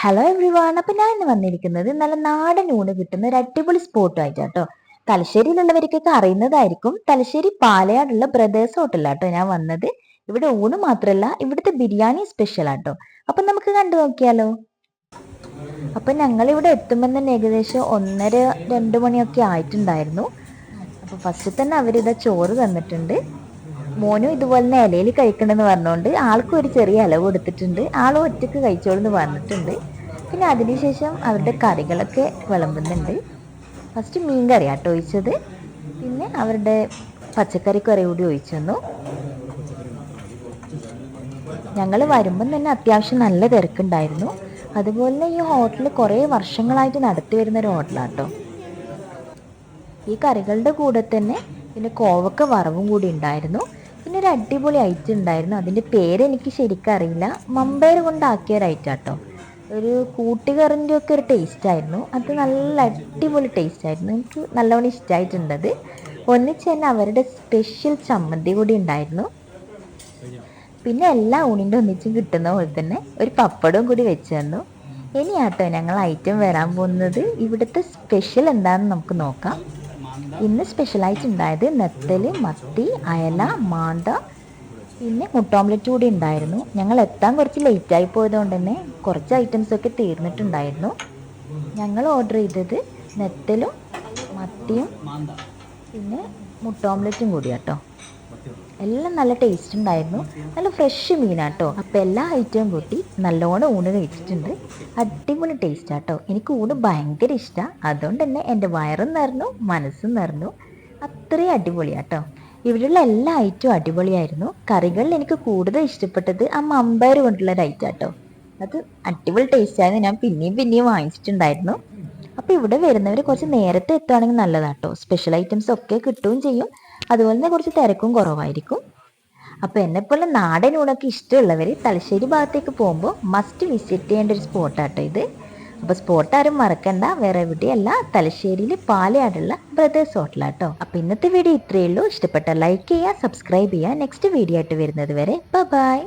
Hello every one അപ്പൊ ഞാൻ ഇന്ന് വന്നിരിക്കുന്നത് നല്ല നാടൻ ഊണ് കിട്ടുന്ന ഒരു അടിപൊളി സ്പോട്ടുമായിട്ട് കേട്ടോ തലശ്ശേരിയിലുള്ളവർക്കൊക്കെ അറിയുന്നതായിരിക്കും തലശ്ശേരി പാലയാടുള്ള ബ്രദേഴ്സ് ഹോട്ടലാട്ടോ ഞാൻ വന്നത്. ഇവിടെ ഊണ് മാത്രമല്ല ഇവിടുത്തെ ബിരിയാണി സ്പെഷ്യൽ ആട്ടോ. അപ്പൊ നമുക്ക് കണ്ടു നോക്കിയാലോ. അപ്പൊ ഞങ്ങൾ ഇവിടെ എത്തുമ്പോൾ തന്നെ ഏകദേശം ഒന്നര രണ്ട് മണിയൊക്കെ ആയിട്ടുണ്ടായിരുന്നു. അപ്പൊ ഫസ്റ്റ് തന്നെ അവരിതാ ചോറ് തന്നിട്ടുണ്ട്. മോനും ഇതുപോലെ തന്നെ ഇലയിൽ കഴിക്കണമെന്ന് പറഞ്ഞുകൊണ്ട് ആൾക്കും ഒരു ചെറിയ ഇല കൊടുത്തിട്ടുണ്ട്. ആളും ഒറ്റയ്ക്ക് കഴിച്ചോളെന്ന് പറഞ്ഞിട്ടുണ്ട്. പിന്നെ അതിനുശേഷം അവരുടെ കറികളൊക്കെ വിളമ്പുന്നുണ്ട്. ഫസ്റ്റ് മീൻ കറി ആട്ടോ ഒഴിച്ചത്. പിന്നെ അവരുടെ പച്ചക്കറി കറി കൂടി ഒഴിച്ചു തന്നു. ഞങ്ങൾ വരുമ്പം തന്നെ അത്യാവശ്യം നല്ല തിരക്കുണ്ടായിരുന്നു. അതുപോലെ ഈ ഹോട്ടൽ കുറേ വർഷങ്ങളായിട്ട് നടത്തി വരുന്ന ഒരു ഹോട്ടലാട്ടോ ഈ കറികളുടെ കൂടെ തന്നെ പിന്നെ കോവക്ക വറവും കൂടി ഉണ്ടായിരുന്നു. പിന്നെ ഒരു അടിപൊളി ഐറ്റം ഉണ്ടായിരുന്നു. അതിന്റെ പേര് എനിക്ക് ശരിക്കും അറിയില്ല. മമ്പയർ കൊണ്ടാക്കിയ ഒരു ഐറ്റം കേട്ടോ ഒരു കൂട്ടുകറിന്റെ ഒക്കെ ഒരു ടേസ്റ്റ് ആയിരുന്നു. അത് നല്ല അടിപൊളി ടേസ്റ്റ് ആയിരുന്നു. എനിക്ക് നല്ലവണ്ണം ഇഷ്ടമായിട്ടുണ്ടത് ഒന്നിച്ച് തന്നെ അവരുടെ സ്പെഷ്യൽ ചമ്മന്തി കൂടി ഉണ്ടായിരുന്നു. പിന്നെ എല്ലാ ഊണിന്റെ ഒന്നിച്ചും കിട്ടുന്ന പോലെ തന്നെ ഒരു പപ്പടവും കൂടി വെച്ച് തന്നു. ഇനി ആട്ടോ ഞങ്ങൾ ഐറ്റം വരാൻ പോകുന്നത്. ഇവിടുത്തെ സ്പെഷ്യൽ എന്താണെന്ന് നമുക്ക് നോക്കാം. ഇന്ന് സ്പെഷ്യലായിട്ട് ഉണ്ടായത് നെത്തൽ മത്തി അയല മാണ്ട പിന്നെ മുട്ട ഓംലെറ്റ് കൂടി ഉണ്ടായിരുന്നു. ഞങ്ങൾ എത്താൻ കുറച്ച് ലേറ്റ് ലേറ്റായി പോയതുകൊണ്ട് തന്നെ കുറച്ച് ഐറ്റംസ് ഒക്കെ തീർന്നിട്ടുണ്ടായിരുന്നു. ഞങ്ങൾ ഓർഡർ ചെയ്തത് നെത്തലും മത്തിയും പിന്നെ മുട്ട ഓംലെറ്റും കൂടി കേട്ടോ എല്ലാം നല്ല ടേസ്റ്റ് ഉണ്ടായിരുന്നു. നല്ല ഫ്രഷ് മീനാട്ടോ. അപ്പോൾ എല്ലാ ഐറ്റവും കൂട്ടി നല്ലോണം ഊണ് കഴിച്ചിട്ടുണ്ട്. അടിപൊളി ടേസ്റ്റ് ആട്ടോ. എനിക്ക് ഊണ് ഭയങ്കര ഇഷ്ടമാണ് അതുകൊണ്ട് തന്നെ എന്റെ വയറും നിറഞ്ഞു മനസ്സും നിറഞ്ഞു. അത്രയും അടിപൊളിയാട്ടോ. ഇവിടെയുള്ള എല്ലാ ഐറ്റവും അടിപൊളിയായിരുന്നു. കറികളിൽ എനിക്ക് കൂടുതൽ ഇഷ്ടപ്പെട്ടത് ആ മമ്പയർ കൊണ്ടുള്ള ഒരു ഐറ്റം ആട്ടോ. അത് അടിപൊളി ടേസ്റ്റ് ആയിരുന്നു. ഞാൻ പിന്നെയും പിന്നെയും വാങ്ങിച്ചിട്ടുണ്ടായിരുന്നു. അപ്പോൾ ഇവിടെ വരുന്നവർ കുറച്ച് നേരത്തെ എത്തുകയാണെങ്കിൽ നല്ലതാട്ടോ. സ്പെഷ്യൽ ഐറ്റംസ് ഒക്കെ കിട്ടുകയും ചെയ്യും. അതുപോലെ തന്നെ കുറച്ച് തിരക്കും കുറവായിരിക്കും. അപ്പോൾ എന്നെപ്പോലെ നാടൻ ഊണൊക്കെ ഇഷ്ടമുള്ളവർ തലശ്ശേരി ഭാഗത്തേക്ക് പോകുമ്പോൾ മസ്റ്റ് വിസിറ്റ് ചെയ്യേണ്ട ഒരു സ്പോട്ടാട്ടോ ഇത്. അപ്പോൾ സ്പോട്ട് ആരും മറക്കണ്ട. വേറെ എവിടെയല്ല തലശ്ശേരിയിൽ പാലയാടുള്ള ബ്രദേഴ്സ് ഹോട്ടലാട്ടോ. അപ്പോൾ ഇന്നത്തെ വീഡിയോ ഇത്രയേ ഉള്ളൂ. ഇഷ്ടപ്പെട്ട ലൈക്ക് ചെയ്യുക സബ്സ്ക്രൈബ് ചെയ്യുക. നെക്സ്റ്റ് വീഡിയോ ആയിട്ട് വരുന്നത് വരെ ബൈ